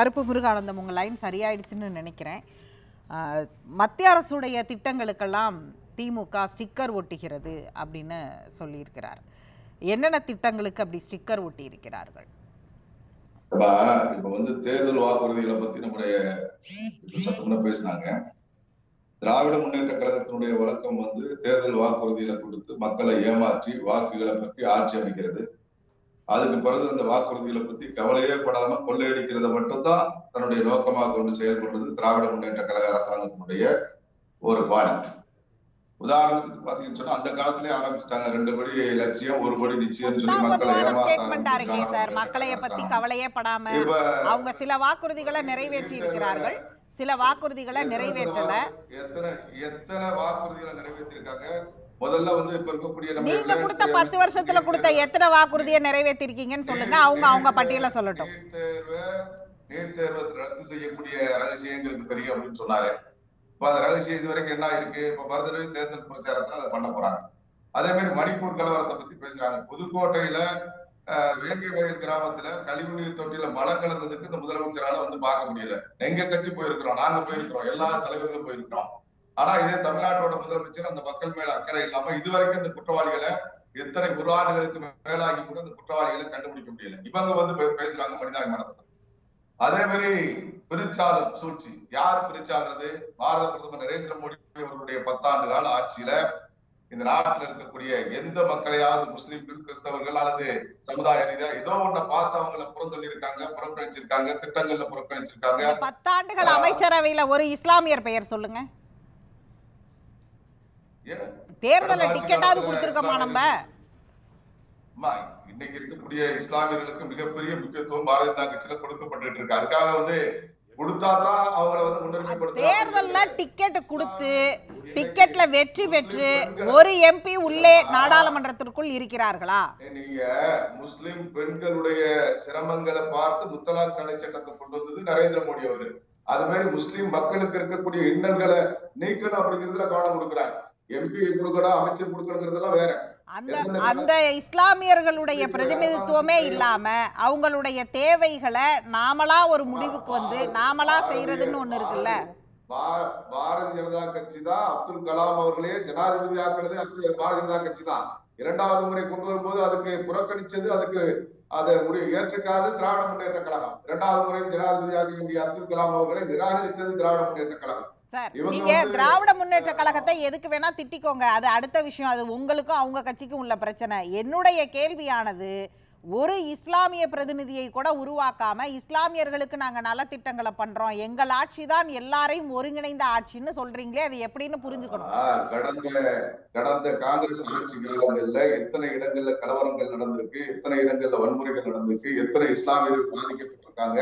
கருப்பு முருகானந்தம் உங்கள் லைன் சரியாயிடுச்சுன்னு நினைக்கிறேன். மத்திய அரசுடைய திட்டங்களுக்கெல்லாம் திமுக ஸ்டிக்கர் ஒட்டுகிறது அப்படின்னு சொல்லியிருக்கிறார். என்னென்ன திட்டங்களுக்கு அப்படி ஸ்டிக்கர் ஒட்டி இருக்கிறார்கள் இப்ப வந்து தேர்தல் வாக்குறுதிகளை பத்தி நம்முடைய இப்ப பேசினாங்க. திராவிட முன்னேற்ற கழகத்தினுடைய வழக்கம் வந்து தேர்தல் வாக்குறுதிகளை கொடுத்து மக்களை ஏமாற்றி வாக்குகளை பற்றி ஆட்சி அமைக்கிறது. அதுக்கு பிறகு அந்த வாக்குறுதிகளை பத்தி கவலையே படாம கொள்ளையடிக்கிறத மட்டும்தான் தன்னுடைய நோக்கமாக கொண்டு செயல்படுறது திராவிட முன்னேற்ற கழக அரசாங்கத்தினுடைய ஒரு பாணி. உதாரணத்துக்கு பாத்தீங்கன்னு சொன்னா அந்த காலத்திலே ஆரம்பிச்சுட்டாங்க. ரெண்டு படி லட்சியம் ஒரு படி நிச்சயம் சொல்லி மக்களை பொதுவான ஏமாத்த ஸ்டேட்மெண்டா இருக்கே சார். மக்களைய பத்தி கவலையே படாம அவங்க சில வாக்குறுதிகளை நிறைவேற்றி இருக்கிறார்கள் சில வாக்குறுதிகளை நிறைவேற்றல. எத்தனை எத்தனை வாக்குறுதிகளை நிறைவேற்றிருக்காங்க முதல்ல வந்து இப்ப இருக்கக்கூடிய நம்ம நீங்க கொடுத்த பத்து வருஷத்துல கொடுத்த எத்தனை வாக்குறுதியை நிறைவேற்றிருக்கீங்கன்னு சொல்லுங்க. அவங்க அவங்க பட்டியல சொல்லட்டும். நீட் தேர்வை ரத்து செய்யக்கூடிய ரகசியம் எங்களுக்கு தெரியும் அப்படின்னு சொன்னாரு. இப்ப அந்த ரகசியம் இது வரைக்கும் என்ன இருக்கு இப்ப மறுதடவை தேர்தல் பிரச்சாரத்துல அதை பண்ண போறாங்க. அதே மாதிரி மணிப்பூர் கலவரத்தை பத்தி பேசுறாங்க. புதுக்கோட்டையில வேங்கை வயல் கிராமத்துல கழிவுநீர் தொட்டியில மலம் கலந்ததுக்கு இந்த முதலமைச்சரால வந்து பார்க்க முடியல. எங்க கட்சி போயிருக்கிறோம் நாங்க போயிருக்கிறோம் எல்லா தலைவர்களும் போயிருக்கிறோம். ஆனா இதே தமிழ்நாட்டோட முதலமைச்சர் அந்த மக்கள் மேல அக்கறை இல்லாம இதுவரைக்கும் இந்த குற்றவாளிகளை எத்தனை ஒரு ஆண்டுகளுக்கு மேலாகி கூட இந்த குற்றவாளிகளை கண்டுபிடிக்க முடியல. இவங்க வந்து பேசுறாங்க மனிதாபிமானத்தை அதே மாதிரி பிரிச்சாளர் சூழ்ச்சி. யார் பிரிச்சாடுறது பாரத பிரதமர் நரேந்திர மோடி அவர்களுடைய பத்தாண்டு கால ஆட்சியில இந்த நாட்டில் இருக்கக்கூடிய எந்த மக்களையாவது முஸ்லிம்கள் கிறிஸ்தவர்கள் அல்லது சமுதாய ரீதியா ஏதோ ஒண்ண பார்த்து அவங்கள புறந்தள்ளி இருக்காங்க புறக்கணிச்சிருக்காங்க திட்டங்கள்ல புறக்கணிச்சிருக்காங்க. பத்தாண்டுகள் அமைச்சரவையில ஒரு இஸ்லாமியர் பெயர் சொல்லுங்க. தேர்தல டிக்கெட்டாவது கொடுத்துருக்கோமா நம்ம? அம்மா, இன்னைக்கு இருக்கக்கூடிய இஸ்லாமியர்களுக்கு மிகப்பெரிய முக்கியத்துவம் பாரதிய ஜனதா கட்சியில கொடுக்கப்பட்டு இருக்கு. அதுக்காக வந்து கொடுத்தாதான் அவங்கள வந்து முன்னுரிமை தேர்தல்ல டிக்கெட் கொடுத்து டிக்கெட்ல வெற்றி பெற்று ஒரு எம்பி உள்ளே நாடாளுமன்றத்திற்குள் இருக்கிறார்களா? நீங்க முஸ்லிம் பெண்களுடைய சிரமங்களை பார்த்து முத்தலாக் தடை சட்டத்தை கொண்டு வந்தது நரேந்திர மோடி அவர்கள். அது மாதிரி முஸ்லிம் மக்களுக்கு இருக்கக்கூடிய இன்னல்களை நீக்கணும் அப்படிங்கிறதுல கவனம் கொடுக்குறாங்க. எம்பி கொடுக்கணும் அமைச்சர் கொடுக்கணுங்கிறதெல்லாம் வேற. அந்த அந்த இஸ்லாமியர்களுடைய பிரதிநிதித்துவமே இல்லாம அவங்களுடைய தேவைகளை நாமளா ஒரு முடிவுக்கு வந்து நாமளா செய்யறதுன்னு ஒண்ணு இருக்குல்ல? பாரதிய ஜனதா கட்சி தான் அப்துல் கலாம் அவர்களே ஜனாதிபதி அப்துல் பாரதிய ஜனதா கட்சி தான் இரண்டாவது முறை கொண்டு வரும்போது அதுக்கு புறக்கணிச்சது அதுக்கு அதை முடி ஏற்றுக்காது திராவிட முன்னேற்ற கழகம். இரண்டாவது முறை ஜனாதிபதி ஆக வேண்டிய அப்துல் கலாம் அவர்களை நிராகரித்தது திராவிட முன்னேற்ற கழகம். சார் நீங்க திராவிட முன்னேற்ற கழகத்தை எதுக்கு வேணா திட்டிக்கோங்க. அது அடுத்த விஷயம். அது உங்களுக்கும் அவங்க கட்சிக்கும் உள்ள பிரச்சனை. என்னுடைய கேள்வியானது ஒரு இஸ்லாமிய பிரதிநிதியை கூட உருவாக்காம இஸ்லாமியர்களுக்கு நாங்க நலத்திட்டங்களை பண்றோம். எங்கள் ஆட்சி தான் எல்லாரையும் ஒருங்கிணைந்த ஆட்சின்னு சொல்றீங்களே அது எப்படின்னு புரிஞ்சுக்கணும். கடந்த கடந்த காங்கிரஸ் ஆட்சி காலங்கள்ல எத்தனை இடங்கள்ல கலவரங்கள் நடந்திருக்கு எத்தனை இடங்கள்ல வன்முறைகள் நடந்திருக்கு எத்தனை இஸ்லாமியர்கள் பாதிக்கப்பட்டிருக்காங்க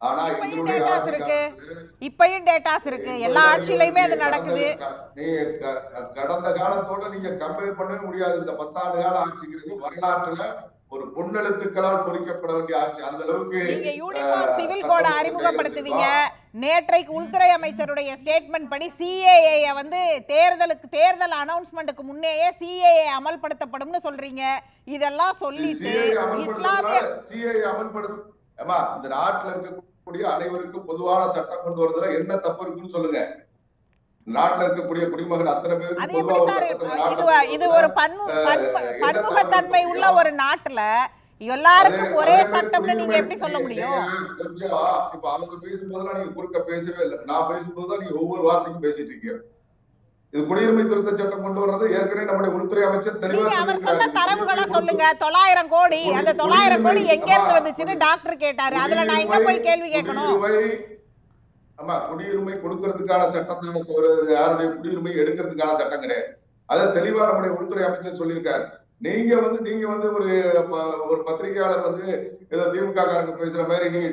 இப்பயும் ஆட்சி இருக்கு. இப்பயும் டேட்டாஸ் இருக்கு. எல்லா ஆட்சியிலையுமே அது நடக்குது. கடந்த- நீங்க க- கடந்த காலத்தோட நீங்க கம்பேர் பண்ணவே முடியாது. இந்த பத்தாண்டு கால ஆட்சிங்கிறது வரலாற்றுல ஒரு பொன்னெழுத்துக்களால் பொறிக்கப்பட வேண்டிய ஆட்சி. அந்த அளவுக்கு நீங்க யூனிஃபார்ம் அஹ், சிவில் கோட அறிமுகப்படுத்துவீங்க. நேற்றைக்கு உள்துறை அமைச்சருடைய ஸ்டேட்மெண்ட் படி சிஏஏ வந்து தேர்தலுக்கு தேர்தல் அனௌன்ஸ்மெண்ட்டுக்கு முன்னேயே சிஏஏ அமல்படுத்தப்படும்னு சொல்றீங்க. இதெல்லாம் சொல்லிட்டு CAA இஸ்லாமிய CAA அமல்படுத்து ஏம்மா இந்த நாட்டுல இருக்கக்கூடிய அனைவருக்கும் பொதுவான சட்டம் கொண்டு வரதுல என்ன தப்பு இருக்குன்னு சொல்லுங்க. நாட்டுல இருக்கக்கூடிய குடிமகன் அத்தனை அது பேருக்கு இது ஒரு பன்முகத்தன்மை உள்ள? ஒரு நாட்டுல எல்லாருக்கும் ஒரே சட்டம்னு நீங்க எப்படி சொல்ல முடியும்? கொஞ்சம் இப்ப அவங்க பேசும்போதெல்லாம் நீங்க குறுக்க பேசவே இல்லை. நான் பேசும்போதுதான் நீங்க ஒவ்வொரு வார்த்தைக்கும் பேசிட்டு இருக்கீங்க. இது குடியுரிமை திருத்த சட்டம் கொண்டு வர்றது ஏற்கனவே நம்முடைய உள்துறை அமைச்சர் தெளிவா அவர் சொன்ன. தரவுகளை சொல்லுங்க. தொள்ளாயிரம் கோடி. அந்த தொள்ளாயிரம் கோடி எங்க இருந்து. வந்துச்சுன்னு டாக்டர் கேட்டாரு. அதுல நான் எங்க போய் கேள்வி கேட்கணும்? ஆமா குடியுரிமை கொடுக்கறதுக்கான சட்டம் தான். யாருடைய குடியுரிமை எடுக்கிறதுக்கான சட்டம் கிடையாது. அதை தெளிவா நம்முடைய உள்துறை அமைச்சர் சொல்லியிருக்காரு. நீங்க வந்து நீங்க வந்து ஒரு ஒரு பத்திரிகையாளர் வந்து ஏதோ திமுக காரங்க பேசுற மாதிரி நீங்க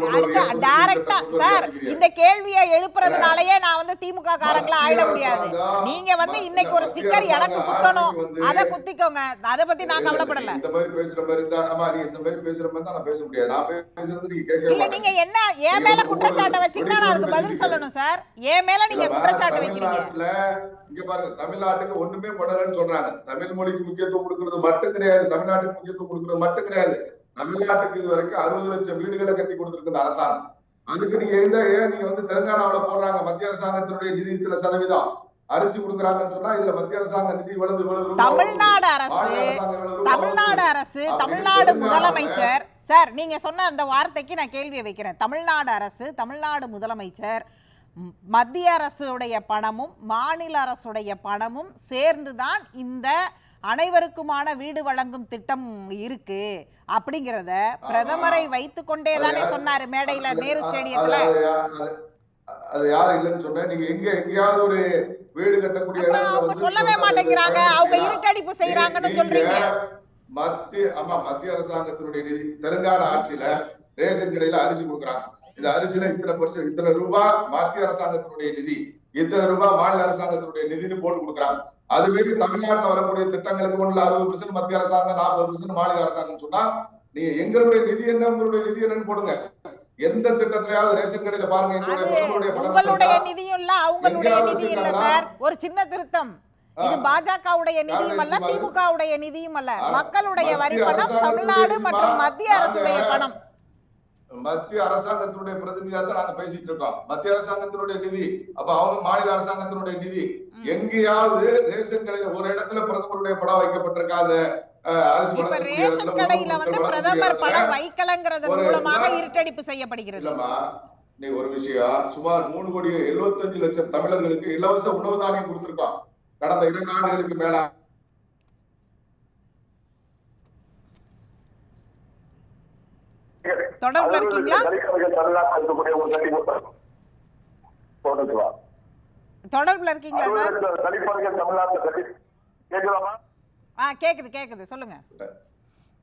புதுச்சேரி டைரக்டா சார். இந்த கேள்வியை எழுப்புறதுனாலயே நான் வந்து திமுக காரங்களா ஆயிட முடியாது. நீங்க வந்து இன்னைக்கு ஒரு ஸ்டிக்கர் எனக்கு குத்தணும். அத குத்திக்கோங்க. அத பத்தி நான் கவலைப்படல. இந்த மாதிரி பேசுற மாதிரி இருந்தா ஆமா நீங்க இந்த மாதிரி பேசுற மாதிரி தான் நான் பேச முடியாது. நான் பேசுறது நீங்க கேட்கவே இல்ல நீங்க என்ன என் மேல குற்றச்சாட்டை வச்சீங்கன்னா நான் அதுக்கு பதில் சொல்லணும் சார். என் மேல நீங்க குற்றச்சாட்டு வைக்கிறீங்க. இங்க பாருங்க தமிழ்நாட்டுக்கு ஒண்ணுமே பண்ணலன்னு சொல்றாங்க தமிழ் மொழிக்கு முக்கியத்துவம் கொடுக்கறது மட்டும் கிடையாது தமிழ்நாட்டுக்கு முக்கியத்துவம் கொடுக்கறது மட்டும் கிடையாது தமிழ்நாட்டுக்கு இது வரைக்கும் அறுபது லட்சம் வீடுகளை கட்டி கொடுத்திருக்கு அரசாங்கம் அதுக்கு நீங்க எந்த ஏன் நீங்க வந்து தெலுங்கானாவுல போடுறாங்க மத்திய அரசாங்கத்தினுடைய நிதி இத்தனை சதவீதம் அரிசி கொடுக்குறாங்கன்னு சொன்னா இதுல மத்திய அரசாங்க நிதி ரூபாய் வரும். தமிழ்நாடு அரசு தமிழ்நாடு. அரசு தமிழ்நாடு முதலமைச்சர் சார் நீங்க சொன்ன அந்த வார்த்தைக்கு நான் கேள்வியை வைக்கிறேன் தமிழ்நாடு அரசு தமிழ்நாடு முதலமைச்சர் மத்திய அரசுடைய பணமும் மாநில அரசுடைய பணமும் சேர்ந்துதான் இந்த அனைவருக்குமான வீடு வழங்கும் திட்டம் இருக்கு அப்படிங்கறத பிரதமரை வைத்துக்கொண்டே தானே அது- சொன்னாரு மேடையில நேரு ஸ்டேடியத்துல. அது யாரு இல்லைன்னு சொன்னேன். நீங்க எங்க எங்கேயாவது ஒரு வீடு கட்டக்கூடிய அவங்க சொல்லவே மாட்டேங்கிறாங்க. அவங்க இருட்டடிப்பு செய்யறாங்கன்னு சொல்றீங்க. மத்திய ஆமா மத்திய அரசாங்கத்தினுடைய நிதி தெலுங்கானா ஆட்சியில ரேஷன் கடையில அரிசி கொடுக்குறாங்க. இந்த அரிசியில இத்தனை பர்சன்ட் இத்தனை ரூபாய் மத்திய அரசாங்கத்தினுடைய நிதி இத்தனை ரூபாய் மாநில அரசாங்கத்தினுடைய நிதின்னு போட்டு கொடுக்குறாங்க அதுவே தமிழ்நாட்டுல வரக்கூடிய திட்டங்களுக்கு ஒண்ணுல அறுபது பெர்சன்ட் மத்திய அரசாங்கம் நாற்பது பெர்சன்ட் மாநில அரசாங்கம் சொன்னா நீங்க எங்களுடைய நிதி என்ன உங்களுடைய நிதி என்னன்னு போடுங்க எந்த திட்டத்திலயாவது ரேஷன் கடையில பாருங்க எங்களுடைய அது பிரதமருடைய படம் உங்களுடைய? நிதியும் இல்ல அவங்களுடைய நிதி இல்ல? சார் ஒரு சின்ன திருத்தம் இது. பாஜகவுடைய நிதியும் அல்ல? திமுகவுடைய நிதியும் அல்ல மக்களுடைய வரி பணம் தமிழ்நாடு மற்றும் மத்திய அரசுடைய பணம் மத்திய அரசாங்கத்தினுடைய பிரதிநிதியா தான் நாங்க பேசிட்டு இருக்கோம். மத்திய அரசாங்கத்தினுடைய நிதி அப்ப அவங்க மாநில அரசாங்கத்தினுடைய நிதி. எங்கேயாவது ரேஷன் கடையில ஒரு இடத்துல பிரதமருடைய படம் வைக்கப்பட்டிருக்காத ரேஷன் கடையில வந்து பிரதமர் வைக்கலங்கிறது மூலமாக இருட்டடிப்பு செய்யப்படுகிறது. நீ ஒரு விஷயம் சுமார் மூணு கோடி எழுபத்தஞ்சு லட்சம் தமிழர்களுக்கு இலவச உணவு தானியம் கொடுத்திருக்கோம். கடந்த இரண்டு ஆண்டுகளுக்கு மேல தொடர்புல இருக்கீங்களா? தொடர்புல இருக்கீங்களா சார்? ஆ கேக்குது கேக்குது. சொல்லுங்க.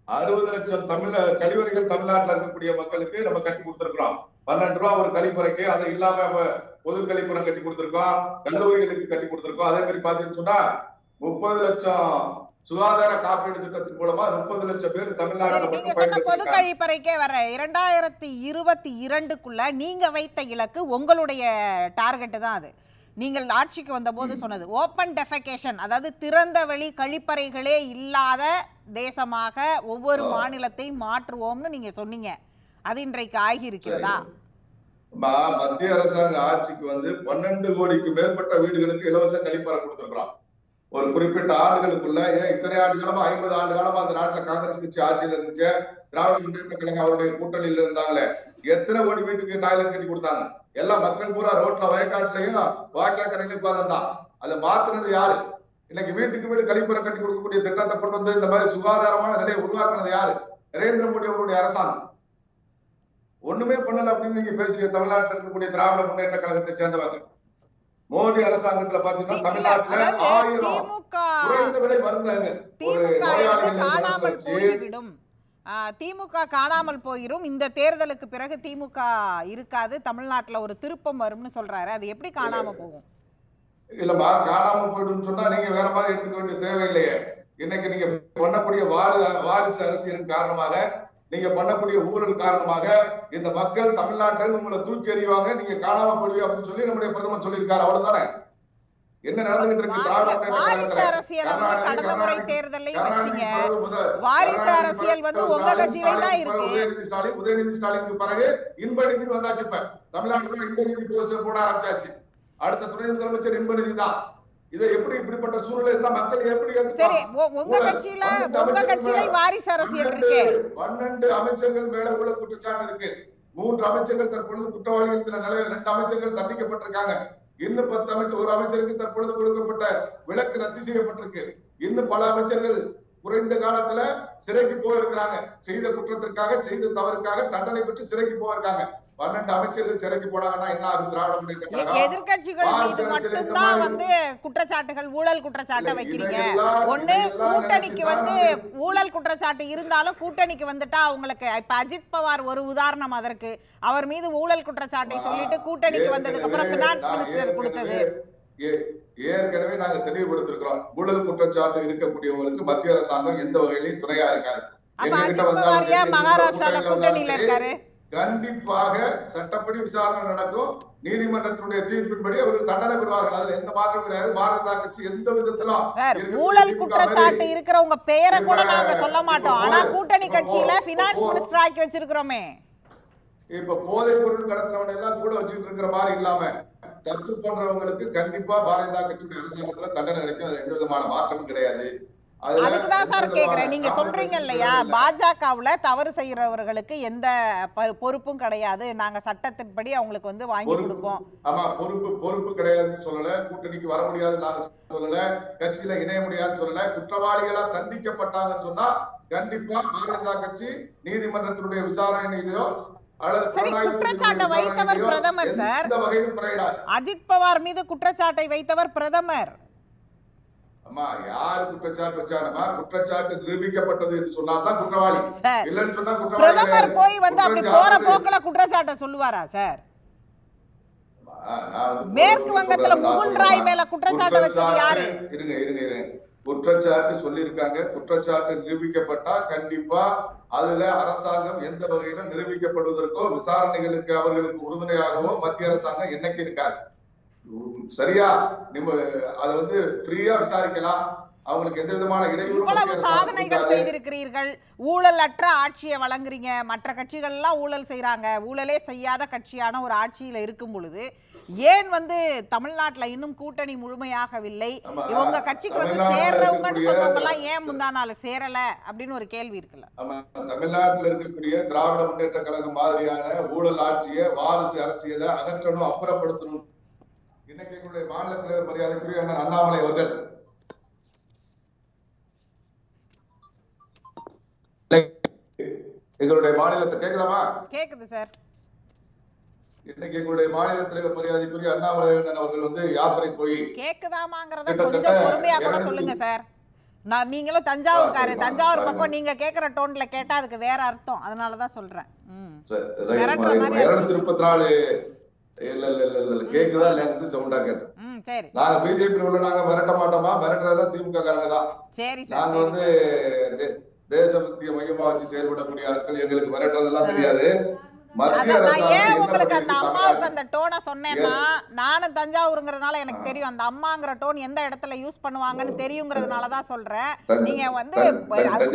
அறுபது லட்சம் தமிழ கழிவறைகள் தமிழ்நாட்டுல இருக்கக்கூடிய மக்களுக்கு நம்ம கட்டி கொடுத்திருக்கிறோம். பன்னெண்டு ரூபா ஒரு கழிப்பறைக்கு அது இல்லாம பொது கழிப்பறம் கட்டி கொடுத்திருக்கோம். கல்லூரிகளுக்கு கட்டி கொடுத்திருக்கோம். அதே மாதிரி பாத்தீங்கன்னு சொன்னா முப்பது லட்சம் சுகாதார காப்பீடு திட்டத்தின் மூலமா முப்பது லட்சம் பேர் சொன்ன பொது கழிப்பறைக்கே வர இரண்டாயிரத்தி இருபத்தி இரண்டுக்குள்ள நீங்க வைத்த இலக்கு உங்களுடைய டார்கெட் தான் அது. நீங்கள் ஆட்சிக்கு வந்தபோது சொன்னது. ஓப்பன் டெஃபெகேஷன் அதாவது திறந்த வெளி கழிப்பறைகளே இல்லாத தேசமாக ஒவ்வொரு மாநிலத்தையும் மாற்றுவோம்னு நீங்க சொன்னீங்க. அது இன்றைக்கு ஆகி இருக்கிறதா ம- மத்திய அரசாங்க ஆட்சிக்கு வந்து பன்னெண்டு கோடிக்கு மேற்பட்ட வீடுகளுக்கு இலவச கழிப்பறை கொடுத்திருக்கிறோம் ஒரு குறிப்பிட்ட ஆண்டுகளுக்குள்ள ஏன் இத்தனை ஆண்டு காலமா ஐம்பது ஆண்டு காலமா அந்த நாட்டுல காங்கிரஸ் கட்சி ஆட்சியில இருந்துச்சு. திராவிட முன்னேற்ற கழகம் அவருடைய கூட்டணியில இருந்தாங்களே. எத்தனை கோடி வீட்டுக்கு டாய்லெட் கட்டி கொடுத்தாங்க? எல்லா மக்கள் பூரா ரோட்ல வயக்காட்டுலயும் வாய்க்கா கரையிலும் அதை மாத்துனது யாரு? இன்னைக்கு வீட்டுக்கு வீடு கழிப்பறை கட்டி கொடுக்கக்கூடிய திட்டத்தை கொண்டு வந்து இந்த மாதிரி சுகாதாரமான நிலையை உருவாக்குனது யாரு? நரேந்திர மோடி அவருடைய அரசாங்கம். ஒண்ணுமே பண்ணல அப்படின்னு நீங்க பேசுறீங்க. தமிழ்நாட்டில் இருக்கக்கூடிய திராவிட முன்னேற்ற கழகத்தை சேர்ந்தவங்க. மோடி அரசாங்கத்துல பாத்தீங்கன்னா தமிழ்நாட்டுல ஆயிரம் குறைந்த விலை மருந்தகங்க ஒரு நோயாளிகள் திமுக காணாமல் போயிரும். இந்த தேர்தலுக்கு பிறகு திமுக இருக்காது. தமிழ்நாட்டுல ஒரு திருப்பம் வரும்னு சொல்றாரு. அது எப்படி காணாம போகும்? இல்லம்மா காணாம போயிடும்னு சொன்னா நீங்க வேற மாதிரி எடுத்துக்க வேண்டிய தேவையில்லையே. இன்னைக்கு நீங்க பண்ணக்கூடிய வாரி வாரிசு அரசியலின் காரணமாக நீங்க பண்ணக்கூடிய ஊழல் காரணமாக இந்த மக்கள் தமிழ்நாட்டில் உங்களை தூக்கி எறிவாங்க நீங்க காணாம போடுவீங்க அப்படின்னு சொல்லி நம்முடைய பிரதமர் சொல்லியிருக்காரு. அவ்வளவுதானே? என்ன நடந்துகிட்டு இருக்கு? உதயநிதி ஸ்டாலின் உதயநிதி ஸ்டாலினுக்கு பிறகு இன்ப நிதி வந்தாச்சு இப்ப. தமிழ்நாட்டுல இன்ப நிதி போஸ்டர் போட ஆரம்பிச்சாச்சு. அடுத்த துணை முதலமைச்சர் இன்ப நிதி தான். இதை எப்படி இப்படிப்பட்ட சூழ்நிலை இருந்தா மக்கள் எப்படி சரி உங்க. கட்சியில உங்க கட்சியில மேல வாரிசு அரசியல் இருக்கு? பன்னெண்டு அமைச்சர்கள் மேல ஊழல் குற்றச்சாட்டு இருக்கு. மூன்று அமைச்சர்கள் தற்பொழுது குற்றவாளிகள் இருக்கிற நிலையில் ரெண்டு அமைச்சர்கள் தண்டிக்கப்பட்டிருக்காங்க. இன்னும் பத்து அமைச்சர் ஒரு அமைச்சருக்கு தற்பொழுது கொடுக்கப்பட்ட விலக்கு ரத்து செய்யப்பட்டிருக்கு. இன்னும் பல அமைச்சர்கள் குறைந்த காலத்துல சிறைக்கு போயிருக்கிறாங்க. செய்த குற்றத்திற்காக செய்த தவறுக்காக தண்டனை பெற்று சிறைக்கு போயிருக்காங்க. பன்னெண்டு அமைச்சர்கள் சிறைக்கு போனாங்கன்னா என்ன ஆகும்? திராவிட முன்னேற்ற கழகம்? மாதிரி வந்து குற்றச்சாட்டுகள் ஊழல் குற்றச்சாட்டை வைக்கிறீங்க. ஒண்ணு கூட்டணிக்கு வந்து ஊழல் குற்றச்சாட்டு இருந்தாலும் கூட்டணிக்கு வந்துட்டா அவங்களுக்கு இப்ப அஜித் பவார் ஒரு உதாரணம் அதற்கு. அவர் மீது ஊழல் குற்றச்சாட்டை சொல்லிட்டு கூட்டணிக்கு வந்ததுக்கு அப்புறம் பினான்ஸ் மினிஸ்டர் கொடுத்தது. ஏற்கனவே நாங்க தெளிவுபடுத்திருக்கிறோம். ஊழல் குற்றச்சாட்டு இருக்கக்கூடியவங்களுக்கு மத்திய அரசாங்கம் எந்த வகையிலையும் துணையா இருக்காது. அப்ப எங்க அஜித் கிட்ட வந்தாலும் மகாராஷ்டிரால கூட்டணியில இருக்காரு? கண்டிப்பாக சட்டப்படி விசாரணை நடக்கும். நீதிமன்றத்தினுடைய தீர்ப்பின்படி அவர்கள் தண்டனை பெறுவார்கள். அதுல எந்த மாற்றம் கிடையாது. பாரதிய ஜனதா கட்சி எந்த விதத்திலும் இருக்கக்கூடிய ஊழல் குற்றச்சாட்டு இருக்கிறவங்க பெயரை கூட நாங்க சொல்ல மாட்டோம். ஆனா கூட்டணி கட்சியில பினான்ஸ் மினிஸ்டர் ஆக்கி வச்சிருக்கிறோமே. இப்ப போதைப் பொருள் கடத்துறவன் எல்லாம் கூட வச்சுட்டு இருக்கிற மாதிரி இல்லாம தப்பு பண்றவங்களுக்கு கண்டிப்பா பாரதிய ஜனதா கட்சியுடைய அரசாங்கத்துல தண்டனை கிடைக்கும். எந்த விதமான மாற்றமும் கிடையாது. அதுல அதுக்குதான் சார் கேக்குறேன். நீங்க சொல்றீங்க இல்லையா? இல்ல. பாஜகவுல தவறு செய்யறவர்களுக்கு எந்த பொறுப்பும் கிடையாது. நாங்க சட்டத்தின்படி அவங்களுக்கு வந்து வாங்கி கொடுப்போம். ஆமா பொறுப்பு பொறுப்பு கிடையாதுன்னு சொல்லல. கூட்டணிக்கு வர முடியாது நாங்க சொல்லல. கட்சியில இணைய முடியாதுன்னு சொல்லல. குற்றவாளிகளா தண்டிக்கப்பட்டாங்கன்னு சொன்னா கண்டிப்பா பாரதிய ஜனதா கட்சி நீதிமன்றத்தினுடைய விசாரணையிலோ குற்றச்சாட்டை வைத்தவர் பிரதமர் சார். அஜித் பவார் மீது குற்றச்சாட்டை வைத்தவர் பிரதமர். அம்மா யாரு குற்றச்சாட்டு வச்சாலுமா குற்றச்சாட்டு நிரூபிக்கப்பட்டது என்று சொன்னால்தான் குற்றவாளி. இல்லைன்னு சொன்னா குற்றவாளி போய் வந்து அப்படி போற போக்குல குற்றச்சாட்டை சொல்லுவாரா சார்? மேற்கு வங்கத்துல முகுல். ராய் மேல குற்றச்சாட்டை வச்சது யாரு? இருங்க இருங்க இருங்க. குற்றச்சாட்டு சொல்லியிருக்காங்க. குற்றச்சாட்டு நிரூபிக்கப்பட்டா கண்டிப்பா அதுல அரசாங்கம் எந்த வகையிலும் நிரூபிக்கப்படுவதற்கோ விசாரணைகளுக்கு அவர்களுக்கு உறுதுணையாகவோ மத்திய அரசாங்கம் என்னைக்கு இருக்காது. சரியா? நம்ம அதை வந்து ஃப்ரீயா விசாரிக்கலாம். அவங்களுக்கு எந்த விதமான இவ்வளவு சாதனைகள். செய்திருக்கிறீர்கள். ஊழலற்ற ஆட்சியை வழங்குறீங்க. மற்ற கட்சிகள் எல்லாம் ஊழல் செய்றாங்க. ஊழலே செய்யாத கட்சியான ஒரு ஆட்சியில இருக்கும் பொழுது ஏன் வந்து தமிழ்நாட்டுல இன்னும் கூட்டணி முழுமையாகவில்லை? இவங்க கட்சிக்கு வந்து சேர்றவங்கன்னு எல்லாம் ஏன் முந்தா நாள் சேரல? அப்படின்னு ஒரு கேள்வி இருக்குல்ல. தமிழ்நாட்டில் இருக்கக்கூடிய திராவிட முன்னேற்ற கழகம் மாதிரியான ஊழல் ஆட்சியை வாரிசு அரசியலை அகற்றணும் அப்புறப்படுத்தணும் இன்னைக்கு எங்களுடைய மாநில தலைவர் மரியாதைக்குரிய அண்ணன் அண்ணாமலை அவர்கள். எங்களுடைய மாநிலத்தை கேக்குதாமா? கேக்குது சார். இன்னைக்கு எங்களுடைய மாநில தலைவர் மரியாதைக்குரிய அண்ணாமலை அண்ணன் அவர்கள் வந்து யாத்திரை போய் கேக்குதாமாங்கிறத கொஞ்சம் பொறுமையா கூட சொல்லுங்க சார். நான் நீங்களும் தஞ்சாவூர்காரு தஞ்சாவூர். பக்கம் நீங்க கேக்குற டோன்ல கேட்டா அதுக்கு வேற அர்த்தம். அதனாலதான் சொல்றேன். இருநூத்தி முப்பத்தி நாலு இல்ல இல்ல இல்ல இல்ல கேக்குதா இல்லையா சவுண்டா கேட்டேன். நாங்க பிஜேபி உள்ள நாங்க மிரட்ட மாட்டோமா? மிரட்டுறதெல்லாம் திமுக காரங்க தான். நாங்க வந்து தேசபக்திய மையமா வச்சு செயல்படக்கூடிய ஆட்கள் எங்களுக்கு மிரட்டுறதெல்லாம் தெரியாது. உங்களுக்கு அந்த அம்மாவுக்கு? அந்த டோனை சொன்னேன்னா நானும் தஞ்சாவூருங்கிறதுனால எனக்கு தெரியும் அந்த அம்மாங்கிற டோன் எந்த இடத்துல யூஸ் பண்ணுவாங்கன்னு தெரியுங்கிறதுனால தான் சொல்றேன். நீங்க வந்து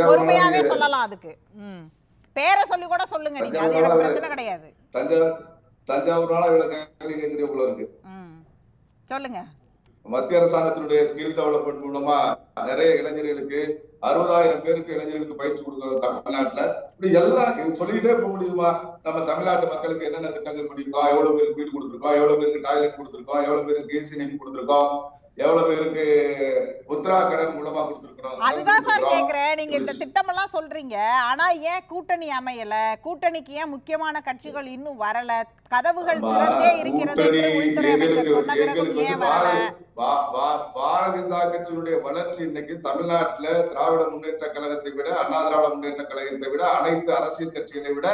பொறுமையாவே சொல்லலாம் அதுக்கு. பேரை சொல்லி கூட சொல்லுங்க நீங்க அது எனக்கு பிரச்சனை கிடையாது. தஞ்சாவூர் தஞ்சாவூர்னால இவ்வளவு கேள்வி கேட்கிற போல இருக்கு. சொல்லுங்க. மத்திய அரசாங்கத்தினுடைய ஸ்கில் டெவலப்மெண்ட் மூலமா நிறைய இளைஞர்களுக்கு அறுபதாயிரம் பேருக்கு இளைஞர்களுக்கு பயிற்சி கொடுக்குறோம் தமிழ்நாட்டுல. இப்படி எல்லாம் சொல்லிக்கிட்டே போக முடியுமா? நம்ம தமிழ்நாட்டு மக்களுக்கு என்னென்ன திட்டங்கள் பண்ணிருக்கோம் எவ்வளவு பேருக்கு வீடு கொடுத்துருக்கோம்? எவ்வளவு பேருக்கு டாய்லெட் கொடுத்துருக்கோம்? எவ்வளவு பேருக்கு ஏசி நீட் கொடுத்துருக்கோம்? எவ்வளவு பேருக்கு உத்தரா கடன் மூலமா கொடுத்துருக்கோம் அதுதான் சார் கேக்குறேன். நீங்க இந்த திட்டமெல்லாம் சொல்றீங்க. ஆனா ஏன் கூட்டணி அமையல? கூட்டணிக்கு ஏன் முக்கியமான கட்சிகள் இன்னும் வரல? கதவுகள் திறந்தே இருக்கிறது பாரதிய ஜனதா கட்சியினுடைய வளர்ச்சி இன்னைக்கு தமிழ்நாட்டுல திராவிட முன்னேற்ற கழகத்தை விட அண்ணா திராவிட முன்னேற்ற கழகத்தை விட அனைத்து அரசியல் கட்சிகளை விட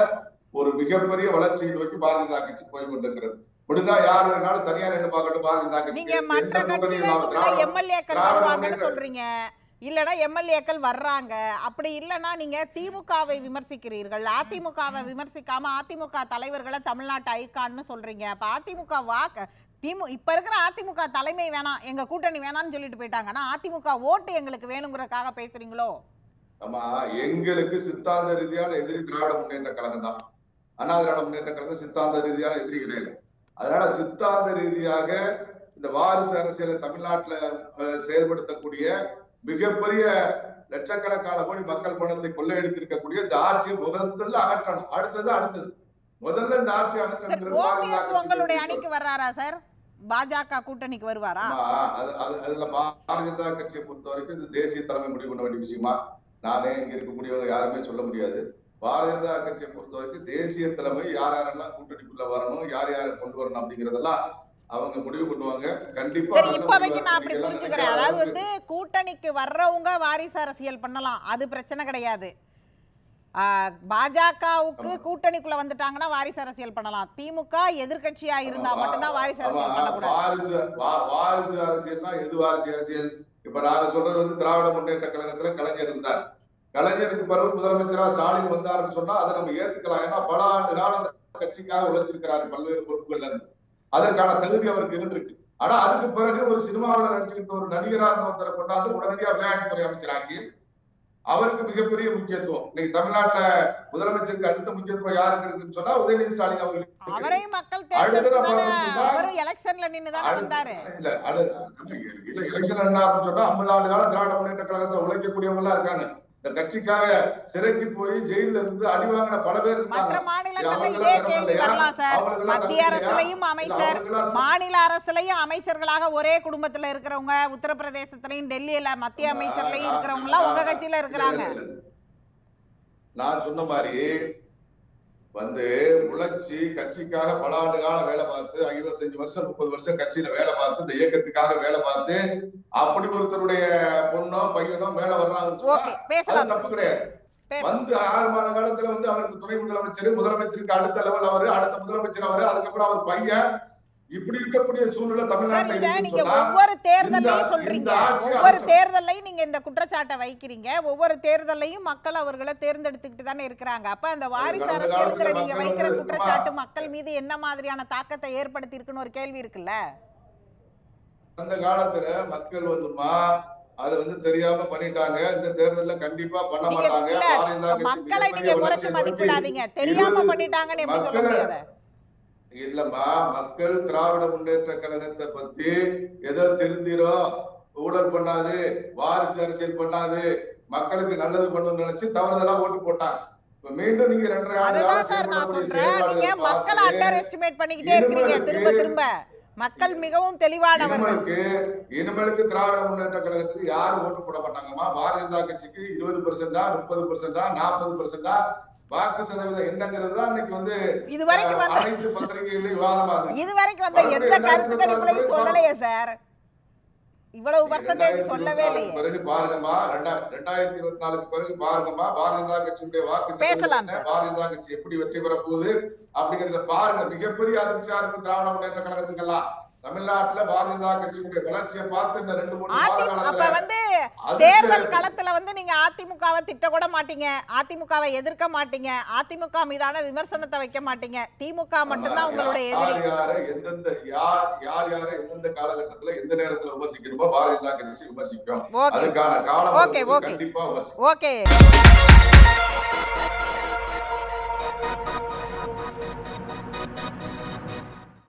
ஒரு மிகப்பெரிய வளர்ச்சியை நோக்கி பாரதிய ஜனதா கட்சி போய் கொண்டிருக்கிறது. முடிந்தா யார் வேணாலும் தனியார் என்று பார்க்கட்டும் பாரதிய கட்சி நீங்க மற்ற கட்சிகளுக்கு எம்எல்ஏக்கள் வருவாங்கன்னு சொல்றீங்க. இல்லனா எம்எல்ஏக்கள் வர்றாங்க. அப்படி இல்லனா நீங்க திமுகவை விமர்சிக்கிறீர்கள். அதிமுகவை விமர்சிக்காம அதிமுக தலைவர்களை தமிழ்நாட்டு ஐகான்னு சொல்றீங்க. அப்ப அதிமுக வாக்கு திமு இப்ப இருக்கிற அதிமுக தலைமை வேணாம் எங்க கூட்டணி வேணாம்னு சொல்லிட்டு போயிட்டாங்கன்னா அதிமுக ஓட்டு எங்களுக்கு வேணுங்கிறதுக்காக பேசுறீங்களோ? ஆமா எங்களுக்கு சித்தாந்த ரீதியான எதிரி திராவிட முன்னேற்ற கழகம் தான் அண்ணா திராவிட முன்னேற்ற கழகம் சித்தாந்த ரீதியான எதிரி கிடையாது. அதனால சித்தாந்த ரீதியாக இந்த வாரிசு அரசியலை தமிழ்நாட்டுல செயல்படுத்தக்கூடிய மிகப்பெரிய லட்சக்கணக்கான கோடி மக்கள் பணத்தை கொள்ளையடித்திருக்கக்கூடிய இந்த ஆட்சியை முதல்ல அகற்றணும். அடுத்தது அடுத்தது. முதல்ல இந்த ஆட்சி கட்சி உங்களுடைய. அணிக்கு வர்றாரா சார்? பாஜக கூட்டணிக்கு வருவாரா? அதுல பாரதிய ஜனதா கட்சியை பொறுத்த வரைக்கும் இது தேசிய தலைமை முடிவு பண்ண வேண்டிய விஷயமா? நானே இங்க இருக்கக்கூடியவங்க யாருமே சொல்ல முடியாது. பாரதிய ஜனதா கட்சியை பொறுத்த வரைக்கும் தேசிய தலைமை யார் யாரெல்லாம் கூட்டணிக்குள்ள வரணும் யார் யாரை கொண்டு வரணும் அப்படிங்கறதெல்லாம் அவங்க முடிவு பண்ணுவாங்க. கண்டிப்பா இப்போதைக்கு நான் அப்படி புரிஞ்சுக்கிறேன். அதாவது வந்து கூட்டணிக்கு வர்றவங்க வாரிசு அரசியல் பண்ணலாம். அது பிரச்சனை கிடையாது. பாஜகவுக்கு. கூட்டணிக்குள்ள வந்துட்டாங்கன்னா வாரிசு அரசியல் பண்ணலாம். திமுக எதிர்க்கட்சியா இருந்தா மட்டும்தான் வாரிசு அரசியல் பண்ணக்கூடாது. வாரிசு அரசியல்னா எது வாரிசு அரசியல்? இப்ப நாங்க சொல்றது வந்து திராவிட முன்னேற்ற கழகத்துல கலைஞர் இருந்தார். கலைஞருக்கு பிறகு முதலமைச்சரா ஸ்டாலின் வந்தாருன்னு சொன்னா அதை நம்ம ஏத்துக்கலாம். ஏன்னா பல ஆண்டு காலம் அந்த கட்சிக்காக உழைச்சிருக்கிறாரு பல்வேறு பொறுப்புகள்ல இருந்து. அதற்கான தகுதி அவருக்கு இருந்திருக்கு. ஆனா அதுக்கு பிறகு ஒரு சினிமாவில் நடிச்சுக்கிட்டு ஒரு நடிகரா இருந்த ஒருத்தரை கொண்டாந்து உடனடியா விளையாட்டுத்துறை அமைச்சராக்கி அவருக்கு மிகப்பெரிய முக்கியத்துவம். இன்னைக்கு தமிழ்நாட்டுல முதலமைச்சருக்கு அடுத்த முக்கியத்துவம் யாருக்கு இருக்குன்னு சொன்னா உதயநிதி ஸ்டாலின் அவர்களுக்கு. அவரையும் மக்கள் அடுத்ததா தேர்ந்தெடுத்து பார்த்தோம்னா, அவரும் எலெக்ஷன்ல நின்னு தானே அடுத்து- வந்தாரு. இல்ல இல்ல எலெக்ஷன் என்ன அப்படின்னு சொன்னா ஐம்பது ஆண்டு காலம் திராவிட முன்னேற்ற கழகத்துல உழைக்கக்கூடியவங்க எல்லாம் இருக்காங்க. இந்த கட்சிக்காக சிறைக்கு போய் ஜெயில இருந்து அடி வாங்கின பல பேர் மற்ற இருக்காங்க மாநிலங்கள்ல அவங்களுக்கெல்லாம் இதே தரம் கேள்வி இல்லையா? வரலாம் சார் அவங்களுக்கெல்லாம் மத்திய அரசுலயும்? அமைச்சர் மாநில அரசுலயும் அமைச்சர்களாக ஒரே குடும்பத்துல இருக்கிறவங்க உத்தரப்பிரதேசத்திலயும் டெல்லியில மத்திய அமைச்சர்லயும் இருக்கிறவங்க எல்லாம் உங்க கட்சியில இருக்கிறாங்க. நான் சொன்ன மாதிரி வந்து உழைச்சி கட்சிக்காக பல ஆண்டு காலம் வேலை பார்த்து இருபத்தஞ்சு வருஷம் முப்பது வருஷம் கட்சியில வேலை பார்த்து இந்த இயக்கத்துக்காக வேலை பார்த்து அப்படி ஒருத்தருடைய பொண்ணோ பையனோ மேல வர்றாங்கன்னு அது தப்பு கிடையாது. வந்து ஆறு மாத காலத்துல வந்து அவருக்கு துணை முதலமைச்சர் முதலமைச்சருக்கு அடுத்த லெவல் அவரு அடுத்த முதலமைச்சர் அவரு அதுக்கப்புறம் அவர் பையன் இப்படி இருக்கக்கூடிய சூழ்நிலை தமிழ்நாட்டுல நீங்க ஒவ்வொரு தேர்தலையும் சொல்றீங்க. ஒவ்வொரு தேர்தலையும் நீங்க இந்த குற்றச்சாட்டை வைக்கிறீங்க. ஒவ்வொரு தேர்தலையும் மக்கள் அவர்களை தேர்ந்தெடுத்துக்கிட்டு தானே இருக்கிறாங்க. அப்ப அந்த வாரிசு காலத்துல நீங்க வைக்கிற குற்றச்சாட்டு மக்கள் மீது என்ன மாதிரியான தாக்கத்தை ஏற்படுத்தி இருக்குன்னு ஒரு கேள்வி இருக்குல்ல? அந்த காலத்துல மக்கள் வந்துமா அது வந்து தெரியாம பண்ணிட்டாங்க. இந்த தேர்தல்ல கண்டிப்பா பண்ண மாட்டாங்க. மக்களை நீங்க குறைச்சு மதிப்பிடாதீங்க. தெரியாம பண்ணிட்டாங்கன்னு எப்படி சொல்ல முடியாது இல்லம்மா மக்கள் திராவிட முன்னேற்ற கழகத்தை பத்தி ஏதோ திருந்திரும் ஊழல் பண்ணாது வாரிசு அரசியல் பண்ணாது மக்களுக்கு நல்லது பண்ணணும்னு நினைச்சு தவறுதலா ஓட்டு போட்டாங்க. இப்ப மீண்டும் நீங்க ரெண்டரை ஆண்டு மக்களை மிகவும் தெளிவானவர்கள். இனிமேலுக்கு இனிமேலுக்கு திராவிட முன்னேற்ற கழகத்துக்கு யாரும் ஓட்டு போட மாட்டாங்கம்மா. பாரதிய ஜனதா கட்சிக்கு இருபது பெர்சென்டா முப்பது பெர்சென்டா நாற்பது பெர்சென்டா வாக்கு சதவீதம் என்னங்கிறது தான் இன்னைக்கு வந்து இதுவரைக்கும் அனைத்து பத்திரிகைகளிலும் விவாதமா இதுவரைக்கும் வந்த எந்த கருத்து கணிப்புலையும் சொல்லலையே சார்? இவ்வளவு பர்சன்டேஜ் சொல்லவே இல்லையே. பிறகு பாருங்கம்மா ரெண்டா- ரெண்டாயிரத்தி இருபத்தி நாலுக்கு பிறகு பாருங்கம்மா பாரதிய ஜனதா கட்சியுடைய வாக்கு பேசலாம். பாரதிய ஜனதா கட்சி எப்படி வெற்றி பெற போகுது? அப்படிங்கறத பாருங்க. மிகப்பெரிய அதிர்ச்சியா இருக்கு திராவிட முன்னேற்ற கழகத்துக்கெல்லாம். தமிழ்நாட்டுல பாரதிய ஜனதா கட்சியுடைய வளர்ச்சியை பார்த்து இந்த ரெண்டு மூணு அப்ப வந்து தேர்தல். களத்துல வந்து நீங்க அதிமுகவை திட்ட கூட மாட்டீங்க. அதிமுகவை எதிர்க்க மாட்டீங்க. அதிமுக மீதான விமர்சனத்தை வைக்க மாட்டீங்க. திமுக மட்டும்தான் உங்களுடைய யார் யார எந்தெந்த யார் யார் யார எந்தெந்த காலகட்டத்துல எந்த நேரத்துல விமர்சிக்கணுமோ பாரதிய ஜனதா கட்சி விமர்சிக்கும். அதுக்கான காலம் ஓகே, வரும்போது ஓகே. கண்டிப்பா விமர்சிக்கும். ஓகே.